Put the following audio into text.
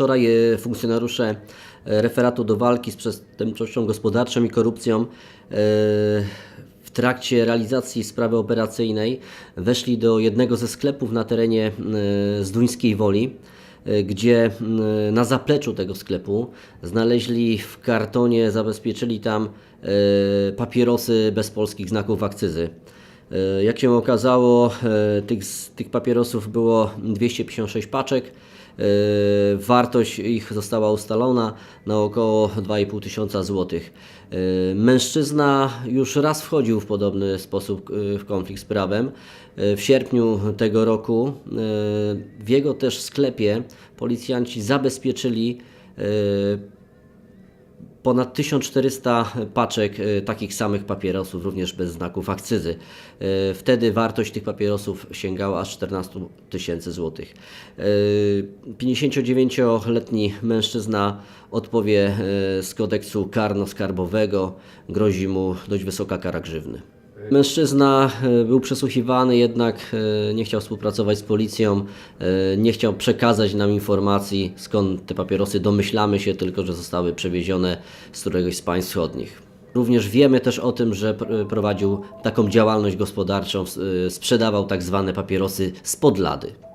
Wczoraj e, funkcjonariusze e, referatu do walki z przestępczością gospodarczą i korupcją e, w trakcie realizacji sprawy operacyjnej weszli do jednego ze sklepów na terenie Zduńskiej Woli, gdzie na zapleczu tego sklepu znaleźli w kartonie, zabezpieczyli tam papierosy bez polskich znaków akcyzy. Jak się okazało, tych, tych papierosów było 256 paczek. E, Wartość ich została ustalona na około 2,5 tysiąca złotych. E, Mężczyzna już raz wchodził w podobny sposób e, w konflikt z prawem. W sierpniu tego roku w jego też sklepie policjanci zabezpieczyli ponad 1400 paczek e, takich samych papierosów, również bez znaków akcyzy. E, Wtedy wartość tych papierosów sięgała aż 14 tysięcy złotych. E, 59-letni mężczyzna odpowie z kodeksu karno-skarbowego, grozi mu dość wysoka kara grzywny. Mężczyzna e, był przesłuchiwany, jednak e, nie chciał współpracować z policją, e, nie chciał przekazać nam informacji skąd te papierosy. Domyślamy się tylko, że zostały przewiezione z któregoś z państw wschodnich. Również wiemy też o tym, że pr- prowadził taką działalność gospodarczą, sprzedawał tak zwane papierosy z podlady.